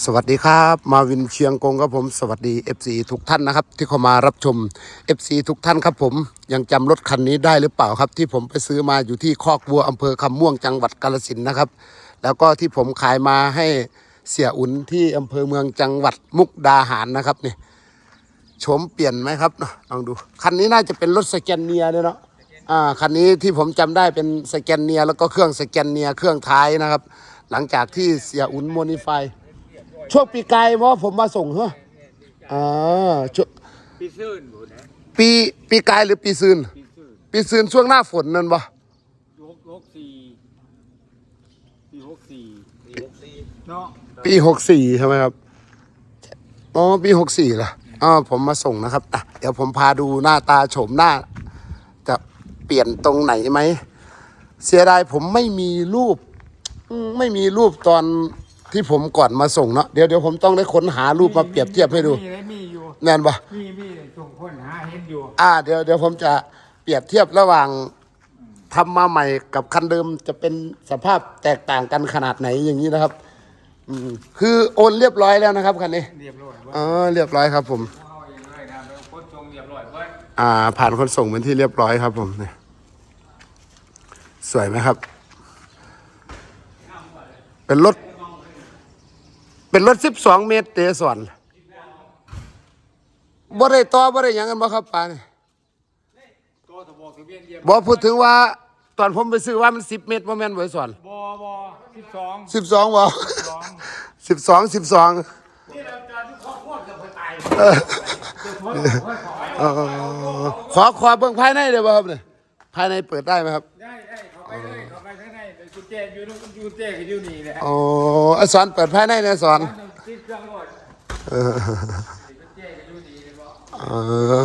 สวัสดีครับมาวินเชียงกงครับผมสวัสดี FC ทุกท่านนะครับ ที่เข้ามารับชม FC ทุกท่านครับผมยังจำรถคันนี้ได้หรือเปล่าครับ ที่ผมไปซื้อมาอยู่ที่คอกวัวอำเภอคำม่วงจังหวัดกาฬสินนะครับ แล้วก็ที่ผมขายมาให้เสียอุ่นที่อำเภอเมืองจังหวัดมุกดาหารนะครับนี่โฉมเปลี่ยนไหมครับลองดูคันนี้น่าจะเป็นรถสแกนเนียเนี่ยเนาะอ่าคันนี้ที่ผมจำได้เป็นสแกนเนียแล้วก็เครื่องสแกนเนียเครื่องท้ายนะครับ หลังจากที่เสียอุ่นโมนิฟาย ช่วงปีกายว่าผมมาส่งเหรออ่าช่วงพี่ซื่นหมดนะปีปีกายหรือปีซืนพี่ซื่นปีซืนช่วงหน้าฝนนั่นปะหกหกสี่ปีหกสี่ปีหกสี่เนาะปีหกสี่ใช่ไหมครับอ๋อปีหกสี่เหรออ๋อผมมาส่งนะครับอะเดี๋ยวผมพาดูหน้าตาโฉมหน้า จะเปลี่ยนตรงไหนไหม เสียดายผมไม่มีรูปอืมไม่มีรูปตอน ที่ผมก่อนมาส่งเนาะเดี๋ยวเดี๋ยวผมต้องได้ค้นหารูปมาเปรียบเทียบให้ดูมีเลยมีอยู่แน่นปะมีมีส่งคนหาเห็นอยู่อ่าเดี๋ยวเดี๋ยวผมจะเปรียบเทียบระหว่างทำมาใหม่กับคันเดิมจะเป็นสภาพแตกต่างกันขนาดไหนอย่างนี้นะครับอืมคือโอนเรียบร้อยแล้วนะครับคันนี้เรียบร้อยเว้ยอ๋อเรียบร้อยครับ ผมเอาเองเลยนะเป็นคนทรงเรียบร้อยเว้ยอ่า ผ่านคนส่งเป็นที่เรียบร้อยครับผมเนี่ยสวยไหมครับ เป็นรถ เป็นรถสิบสองเมตรเตะสอนบ่ได้ต่อบ่ได้หยังกันบ่ครับป้านี่ตัวทบทะเบียนเรียบบ่พูดถึงว่า ตอนผมไปซื้อว่ามันสิบเมตรบ่แม่นบ่ไอ้สอนบอบอสิบสองสิบสองบ่สองสิบสองสิบสองนี่เราจะที่ข้อโคตรกับคนตายขอขอเบิ่งภายในได้บ่ครับเนี่ยภายในเปิดได้ไหมครับ ได้ได้เขาไปเลยเขาไปข้างในแต่ กุญแจอยู่นู่นกุญแจก็อยู่นี่แหละอ๋อไอ้สอนเปิดภายในเนี่ยสอนติดเครื่องหมดเออกุญแจก็อยู่นี่เลยบอกเออ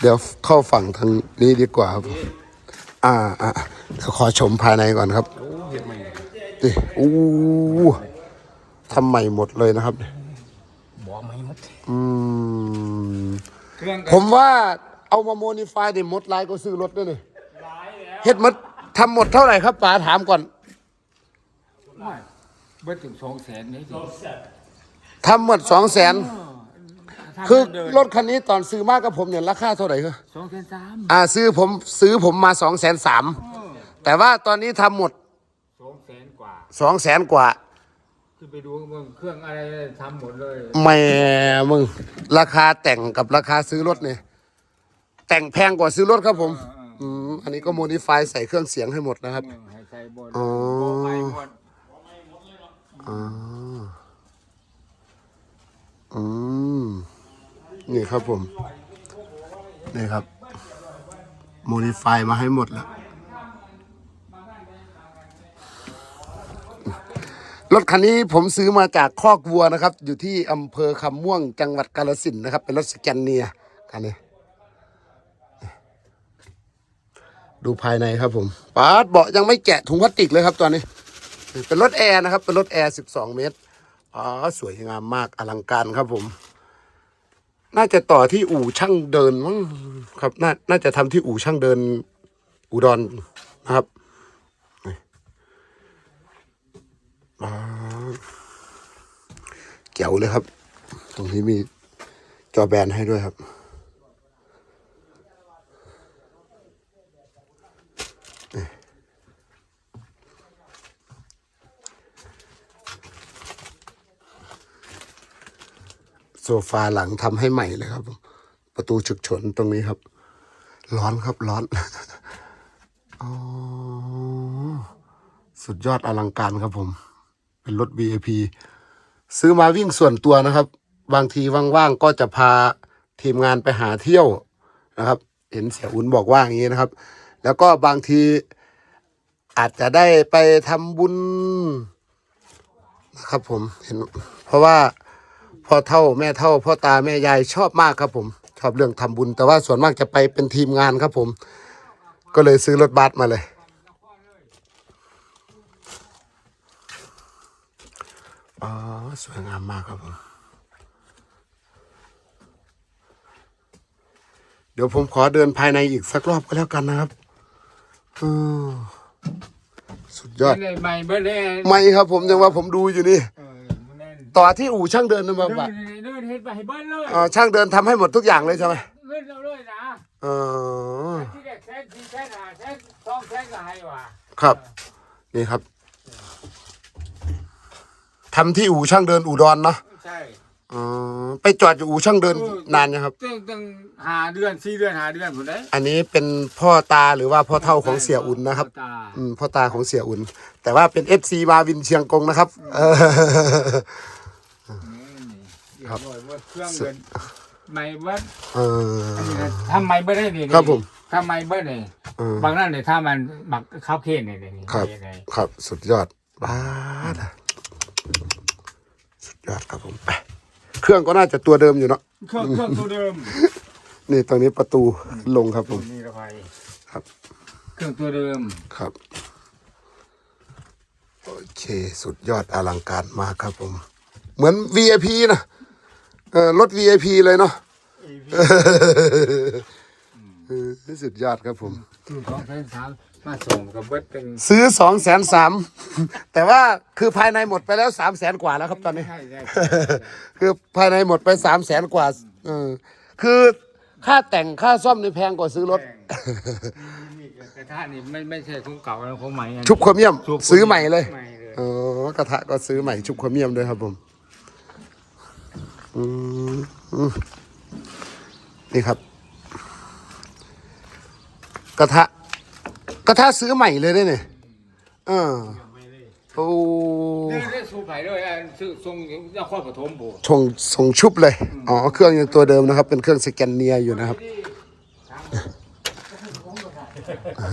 เดี๋ยวเข้าฝั่งทางนี้ดีกว่าครับอ่าอ่าเดี๋ยวขอชมภายในก่อนครับดิอู้ทำใหม่หมดเลยนะครับบอกไม่หมดอืมเครื่องผมว่าเอามาโมนิฟายดิหมดลายก็ซื้อรถด้วยนี่ร้ายแล้วเฮ็ดหมด ทำหมดเท่าไหร่ครับป๋าถามก่อนไม่เบิดถึงสองแสนนี่สิทำหมดสองแสนคือรถคันนี้ตอนซื้อมากกับผมเนี่ยราคาเท่าไหร่ครับสองแสนสามอ่าซื้อผมซื้อผมมาสองแสนสามแต่ว่าตอนนี้ทำหมดสองแสนกว่าสองแสนกว่าคือไปดูเมืองเครื่องอะไรทำหมดเลยแหม่มึงราคาแต่งกับราคาซื้อรถเนี่ยแต่งแพงกว่าซื้อรถครับผม อืมอันนี้ก็โมดิฟายใส่เครื่องเสียงให้หมดนะครับเออให้ใส่บนอ๋อ โบไปหมดอ๋ออืมนี่ครับผม นี่ครับโมดิฟายมาให้หมดแล้ว รถคันนี้ผมซื้อมาจากคอกวัวนะครับ อยู่ที่อำเภอคำม่วงจังหวัดกาฬสินธุ์นะครับ เป็นรถสแกนเนียคันนี้ ดูภายในครับผมปาดเบาะยังไม่แกะถุงพลาสติกเลยครับตอนนี้ เป็นรถแอร์นะครับ เป็นรถแอร์ 12 เมตรอ๋อสวยงามมากอลังการครับผม น่าจะต่อที่อู่ช่างเดินมั้งครับน่าน่าจะทำที่อู่ช่างเดินอุดรนะครับนี่อ๋อเจ๋วเลยครับ ตรงนี้มีจอแบนให้ด้วยครับ โซฟาหลังทำให้ใหม่เลยครับ ประตูฉุกเฉินตรงนี้ครับ ร้อนครับร้อนอ๋อสุดยอดอลังการครับผม เป็นรถ VIP ซื้อมาวิ่งส่วนตัวนะครับ บางทีว่างๆก็จะพาทีมงานไปหาเที่ยวนะครับ เห็นเสียอุ่นบอกว่าอย่างนี้นะครับ แล้วก็บางทีอาจจะได้ไปทำบุญนะครับผมเห็น เพราะว่า พ่อเท่าแม่เท่าพ่อตาแม่ยายชอบมากครับผม ชอบเรื่องทำบุญ แต่ว่าส่วนมากจะไปเป็นทีมงานครับผม ก็เลยซื้อรถบัสมาเลย อ๋อ สวยงามมากครับผม เดี๋ยวผมขอเดินภายในอีกสักรอบก็แล้วกันนะครับอืมสุดยอด ไม่เลยใหม่เบิดเลยไม่ครับผมยังว่าผมดูอยู่นี่เออแน่น ต่อที่อู่ช่างเดินนะมาเดิบ่านเดินเฮ็ดไปให้เบิ้ลเลยอ๋อช่างเดินทำให้หมดทุกอย่างเลยใช่ไหมเงินเราเลยนะเออที่แรกแสนสี่แสนห้าแสนสองแสนก็ให้ว่ะครับ นี่ครับทำที่อู่ช่างเดินอู่ดอนเนาะใช่อ๋อไปจอดอยู่อู่ช่างเดินนานยังครับตั้งตั้งห้าเดือนสี่เดือนห้าเดือนผมได้อันนี้เป็นพ่อตาหรือว่าพ่อเท่าของเสียอุ่นนะครับตาอืมพ่อตาของเสียอุ่น แต่ว่าเป็นเอฟซีมาวินเชียงกงนะครับเออนี่ ครับเครื่องเดินไม่เบิ้ลเออ ทำไมเบิ้ลได้นี่ครับผมทำไมเบิ้ลนี่เออบางนั่นเนี่ยถ้ามันบักข้าวเคนเนี่ยนี่ครับนี่ครับ สุดยอดบ้าดอะสุดยอดครับผมไปเครื่องก็น่าจะตัวเดิมอยู่เนาะ เครื่องเครื่องตัวเดิมนี่ตรงนี้ประตูลงครับผม นี่ละไฟครับ เครื่องตัวเดิม ครับ โอเค สุดยอดอลังการมากครับผม เหมือน VIP นะ เออรถ VIP เลยเนาะเออสุดยอดครับผมคือสองแสนสามมาส่งกับเบิ้ลเป็นซื้อสองแสนสามแต่ว่าคือภายในหมดไปแล้วสามแสนกว่าแล้วครับตอนนี้ ใช่ใช่คือภายในหมดไปสามแสนกว่าเออคือค่าแต่งค่าซ่อมนี่แพงกว่าซื้อรถ มีกระทะนี่ไม่ไม่ใช่ของเก่าแล้วของใหม่อันชุบโครเมียมชุบซื้อใหม่เลย ใหม่เลยอ๋อกระทะก็ซื้อใหม่ชุบโครเมียมด้วยครับผมอืมอืม นี่ครับ กระทะ กระทะซื้อใหม่เลยได้เนี่ยเออโอ้นี่ได้สูบไผ่ด้วยอะซื้อทรงนครปฐมบุชงส่งชุบเลย อ๋อ เครื่องยังตัวเดิมนะครับ เป็นเครื่องสแกนเนียอยู่นะครับไ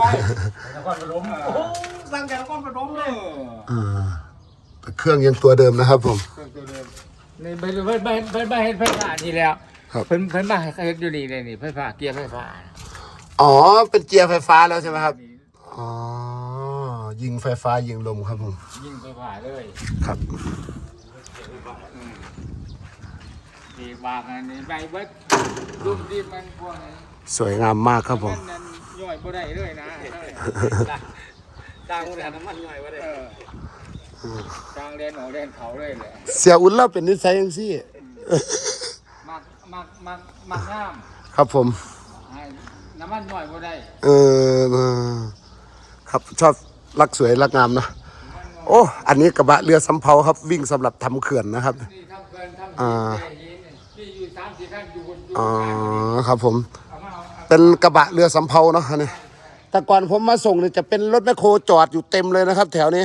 ปนครปฐมโอ้สั่งจากนครปฐมเลยเครื่องยังตัวเดิมนะครับผมเครื่องตัวเดิม นี่เพิ่นเพิ่นเพิ่นเพิ่นเพิ่นเฮ็ดไฟฟ้านี่แล้วครับ เพิ่นเพิ่นมาเฮ็ดอยู่นี่เลยนี่ไฟฟ้าเกียร์ไฟฟ้าอ๋อ เป็นเกียร์ไฟฟ้าแล้วใช่ไหมครับอ๋อ ยิงไฟฟ้ายิงลมครับผม ยิงไฟฟ้าเลยครับ ดีบากอันนี้ใบเบิดรุ่นที่มันพวกนี้สวยงามมากครับผมนนั้นย่อยบ่ได้เลยนะจ้างแต่น้ำมันย่อยบ่ได้ จ้างเรียนออกเรียนเขาเลยแหละเสียอุ่นเราเป็นนิสัยยังซี่มักมักมักมักน้ครับผมำให้น้ำมันย่อยบ่ได้เออเออครับชอบรักสวยรักงามเนอะโอ้อันนี้กระบะเรือสำเภาครับ วิ่งสำหรับทำเขื่อนนะครับ นี่ทำเกินทำอ่าหินนี่อยู่สามสี่ท่านอยู่บนอยู่อ๋อครับผม เอามาเอาเอาเป็นกระบะเรือสำเภาเนาะอันนี่แต่ก่อนผมมาส่งเนี่ยจะเป็นรถแมคโครจอดอยู่เต็มเลยนะครับ แถวนี้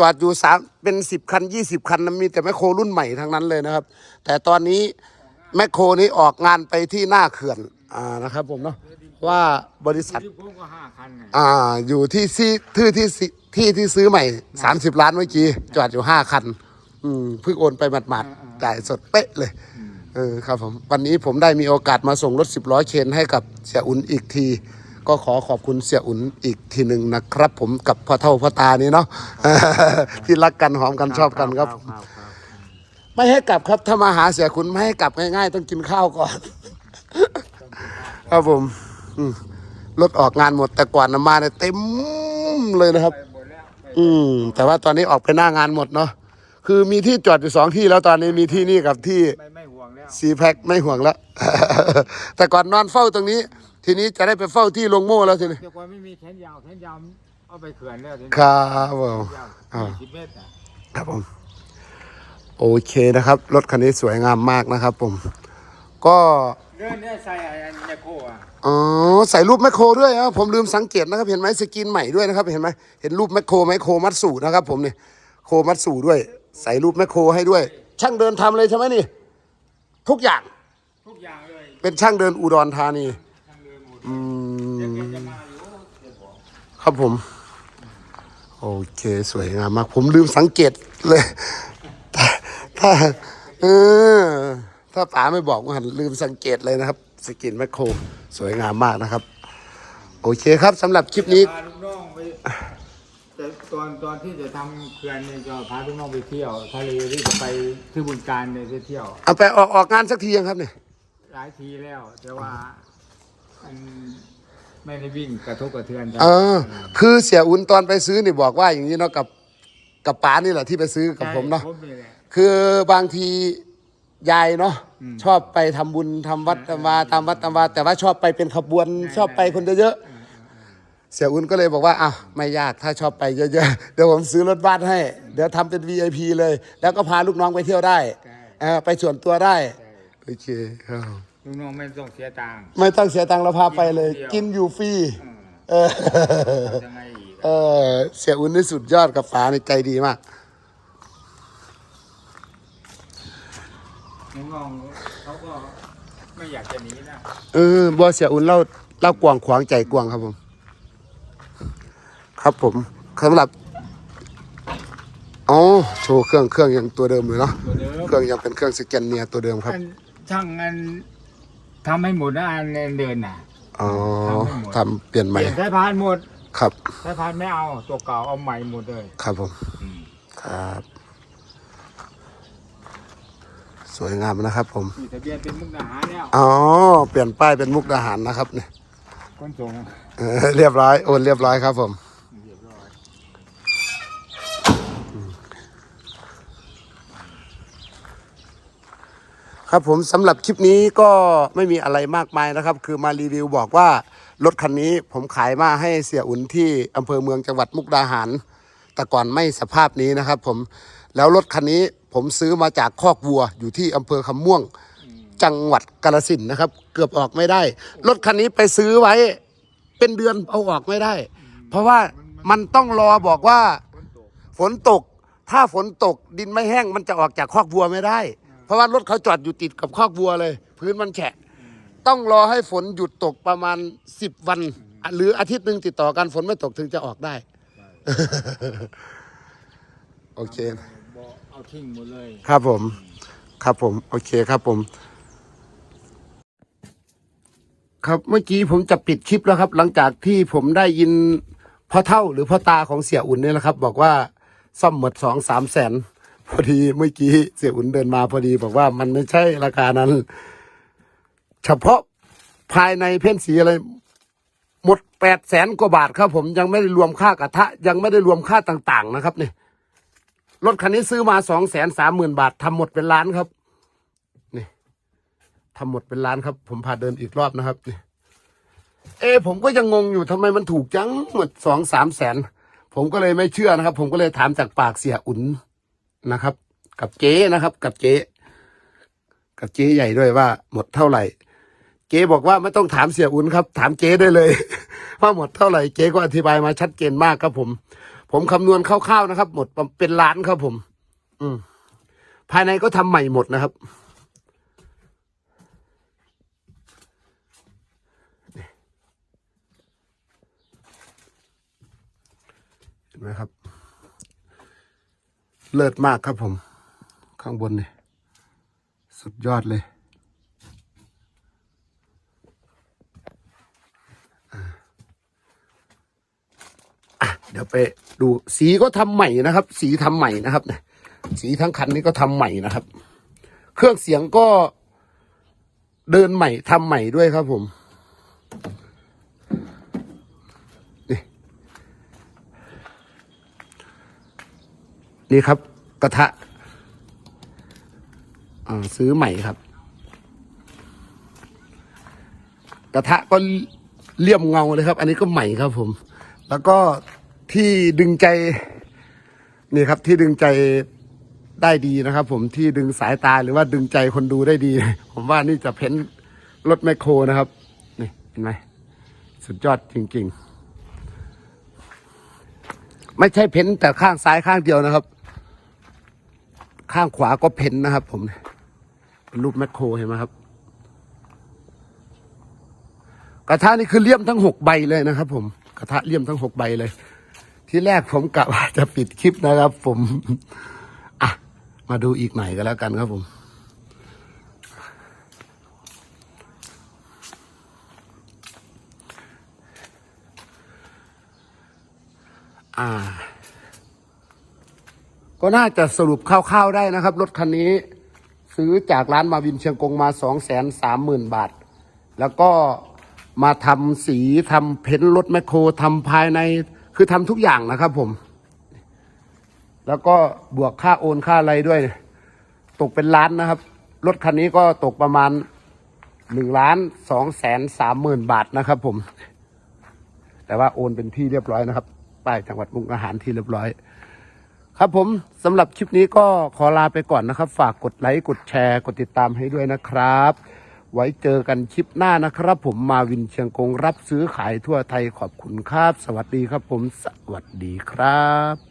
จอดอยู่สามเป็นสิบคันยี่สิบคันนะมีแต่แมคโครรุ่นใหม่ทั้งนั้นเลยนะครับ แต่ตอนนี้แมคโครนี้ออกงานไปที่หน้าเขื่อนอ่านะครับ ผมเนาะว่าบริษัทที่ผมก็ห้าคันน่ะอ่าอยู่ที่ที่ที่ที่ที่ที่ซื้อใหม่สามสิบล้านเมื่อกี้จอดอยู่ห้าคัน อืมเพิ่งโอนไปหมาดๆจ่ายสดเป๊ะเลยเออครับผมวันนี้ผมได้มีโอกาสมาส่งรถสิบล้อเคนให้กับเสียอุ่นอีกที ก็ขอขอบคุณเสียอุ่นอีกทีหนึ่งนะครับ ผมกับพ่อเท่าพ่อตานี่เนาะที่รักกันหอมกันชอบกันครับ ไม่ให้กลับครับถ้ามาหาเสียคุณไม่ให้กลับง่ายๆ ต้องกินข้าวก่อน ครับผมอืมรถออกงานหมดแต่ก่อนนะมาเนี่ยเต็มเลยนะครับหมดแล้วไปอืม แต่ว่าตอนนี้ออกไปหน้างานหมดเนาะคือมีที่จอดอยู่สองที่แล้วตอนนี้มีที่นี่กับที่ไม่ไม่ห่วงแล้วซีแพ็คไม่ห่วงแล้ว แต่ก่อนนอนเฝ้าตรงนี้ ทีนี้จะได้ไปเฝ้าที่ลงโม่แล้วทีนี้เดี๋ยวก่อนไม่มีแขนยาวแขนยาวเอาไปเขื่อนแล้วทีนี้ครับผมยาวอ่ายี่สิบเมตรอะครับผม โอเคนะครับ รถคันนี้สวยงามมากนะครับผม ก็เดินเนี่ยใส่ไอ้อันยาโคอะอ๋อใส่รูปแมคโครด้วยอะผมลืมสังเกตนะครับ เห็นไหมสกินใหม่ด้วยนะครับ เห็นไหมเห็นรูปแมคโครไหมโคมัตสูนะครับ ผมนี่โคมัตสูด้วย ใส่รูปแมคโครให้ด้วย ช่างเดินทำเลยใช่ไหมนี่ ทุกอย่าง ทุกอย่างเลย เป็นช่างเดินอุดรธานี อืเดี๋ยวมแกจะมาอยู่เดี๋ยวบอกครับผม โอเคสวยงามมาก ผมลืมสังเกตเลย ถ้าถ้าเออถ้าป๋าไม่บอกว่าลืมสังเกตเลยนะครับ สกินแมคโคร สวยงามมากนะครับ โอเคครับสำหรับคลิปนี้ พาลูกน้องไปแต่ตอนตอนที่จะทำเขื่อนเนี่ยจะพาลูกน้องไปเที่ยวทะเลที่จะไปที่บุญการเนี่ยไปเที่ยว เอาไปออกออกงานสักทียังครับเนี่ย หลายทีแล้ว แต่ว่ามัน ไม่ได้วิ่งกระทบกระเทือนกันเออ คือเสียอุ่นตอนไปซื้อนี่บอกว่าอย่างนี้เนาะกับกับป๋านี่แหละที่ไปซื้อกับผมเนาะใช่ผมนี่แหละคือบางทียายเนาะอืมชอบไปทำบุญทำวัดทำวาตามวัดตามวาแต่ว่าชอบไปเป็นขบวน ชอบไปคนเยอะๆเสียอุ่นก็เลยบอกว่าอะไม่ยากถ้าชอบไปเยอะๆ เดี๋ยวผมซื้อรถบัสให้ เดี๋ยวทำเป็น VIP เลย แล้วก็พาลูกน้องไปเที่ยวได้ใช่ เออไปส่วนตัวได้ใช่โอเคครับ ลูกน้องไม่ต้องเสียตังค์ ไม่ต้องเสียตังค์เราพาไปเลย กิกินนอยู่ฟรีเออเออยังไงอีกเออเสียอุ่นนี่สุดยอดกับป๋าในใจดีมาก ลูกน้องเขาก็ไม่อยากจะหนีนะเออบอเสียอุ่นเล่าเล่ากวางขวางใจกวางครับผม ครับผมสำหรับอ๋อโชว์เครื่องเครื่องยังตัวเดิมเลยเนาะตัวเดิมเครื่องยังเป็นเครื่องสแกนเนียตัวเดิมครับ อันช่างอัน ทำให้หมดนะอันเดินน่ะ อ๋อทำให้หมดทำเปลี่ยนเปใหม่ลี่ยนสายพานหมดครับสายพานไม่เอาตัวเก่าเอาใหม่หมดเลยครับผม อืมครับ สวยงามนะครับผมมีทะเบียนเป็นมุกดาหารแล้วอ๋อ เปลี่ยนป้ายเป็นมุกดาหารนะครับเนี่ยคนส่ง เออเรียบร้อย โอนเรียบร้อยครับผม เรียบร้อย ครับผมสำหรับคลิปนี้ก็ไม่มีอะไรมากมายนะครับ คือมารีวิวบอกว่ารถคันนี้ผมขายมาให้เสียอุ่นที่อำเภอเมืองจังหวัดมุกดาหาร แต่ก่อนไม่สภาพนี้นะครับผมแล้วรถคันนี้ผมซื้อมาจากคอกวัวอยู่ที่อำเภอคำม่วง จังหวัดกาฬสินธุ์นะครับ เกือบออกไม่ได้ รถคันนี้ไปซื้อไว้เป็นเดือนเอาออกไม่ได้ เพราะว่ามันต้องรอบอกว่าฝนตก ถ้าฝนตกดินไม่แห้งมันจะออกจากคอกวัวไม่ได้ ราะว่ารถเขาจอดอยู่ติดกับคอกวัวเลย พื้นมันแฉะ ต้องรอให้ฝนหยุดตกประมาณสิบวัน หรืออาทิตย์หนึ่งติดต่อกันฝนไม่ตกถึงจะออกได้ โอเคบอกเอาทิ้งหมดเลย ครับผม ครับผม โอเคครับผม ครับเมื่อกี้ผมจะปิดคลิปแล้วครับ หลังจากที่ผมได้ยินพ่อเท่าหรือพ่อตาของเสียอุ่นเนี่ยนะครับ บอกว่าซ่อมหมดสองสามแสน พอดีเมื่อกี้เสียอุ่นเดินมาพอดีบอกว่ามันไม่ใช่ราคานั้น เฉพาะภายในเพ้นสีอะไร หมดแปดแสนกว่าบาทครับผมยังไม่ได้รวมค่ากระทะ ยังไม่ได้รวมค่าต่าง ๆ นะครับเนี่ยรถคันนี้ซื้อมาสองแสนสามหมื่นบาททำหมดเป็นล้านครับนี่ทำหมดเป็นล้านครับ ผมพาเดินอีกรอบนะครับนี่เอ ผมก็ยังงงอยู่ทำไมมันถูกจังหมดสองสามแสนผมก็เลยไม่เชื่อนะครับ ผมก็เลยถามจากปากเสียอุ่น นะครับ กับเจ๊นะครับ กับเจ๊กับเจ๊ใหญ่ด้วยว่า หมดเท่าไหร่ เจ๊บอกว่าไม่ต้องถามเสียอุ่นครับ ถามเจ๊ได้เลย ว่าหมดเท่าไหร่เจ๊ก็อธิบายมาชัดเจนมากครับผม ผมคำนวณคร่าวๆนะครับ หมดเป็นล้านครับผม อืมภายในก็ทำใหม่หมดนะครับเห็นไหมครับ เลิศมากครับผม ข้างบนเนี่ยสุดยอดเลยอะเดี๋ยวไปดูสีก็ทำใหม่นะครับ สีทำใหม่นะครับเนี่ยสีทั้งคันนี้ก็ทำใหม่นะครับ เครื่องเสียงก็เดินใหม่ทำใหม่ด้วยครับผม นี่ครับ กระทะซื้อใหม่ครับ กระทะก็เลี่ยมเงาเลยครับ อันนี้ก็ใหม่ครับผม แล้วก็ที่ดึงใจ นี่ครับ ที่ดึงใจได้ดีนะครับ ผมที่ดึงสายตาหรือว่าดึงใจคนดูได้ดี ผมว่านี่จะเพ้นรถแมคโครนะครับ นี่เห็นไหมสุดยอดจริง ๆ ไม่ใช่เพ้นแต่ข้างซ้ายข้างเดียวนะครับ ข้างขวาก็เพ้นนะครับ ผมเป็นรูปแมคโครเห็นไหมครับ กระทะนี่คือเลี่ยมทั้งหกใบเลยนะครับ ผมกระทะเลี่ยมทั้งหกใบเลย ที่แรกผมกะว่าจะปิดคลิปนะครับ ผมอะมาดูอีกหน่อยก็แล้วกันครับผมอ่า ก็น่าจะสรุปคร่าวๆได้นะครับ รถคันนี้ซื้อจากร้านมาวินเชียงกงมาสองแสนสามหมื่นบาท แล้วก็มาทำสีทำเพ้นท์รถแมคโครทำภายในคือทำทุกอย่างนะครับผม แล้วก็บวกค่าโอนค่าอะไรด้วย ตกเป็นล้านนะครับ รถคันนี้ก็ตกประมาณหนึ่งล้านสองแสนสามหมื่นบาทนะครับผม แต่ว่าโอนเป็นที่เรียบร้อยนะครับป้ายจังหวัดมุกอาหารที่เรียบร้อย ครับผมสำหรับคลิปนี้ก็ขอลาไปก่อนนะครับ ฝากกดไลค์กดแชร์ กดติดตามให้ด้วยนะครับ ไว้เจอกันคลิปหน้านะครับ ผมมาวินเชียงกงรับซื้อขายทั่วไทยขอบคุณครับ สวัสดีครับผมสวัสดีครับ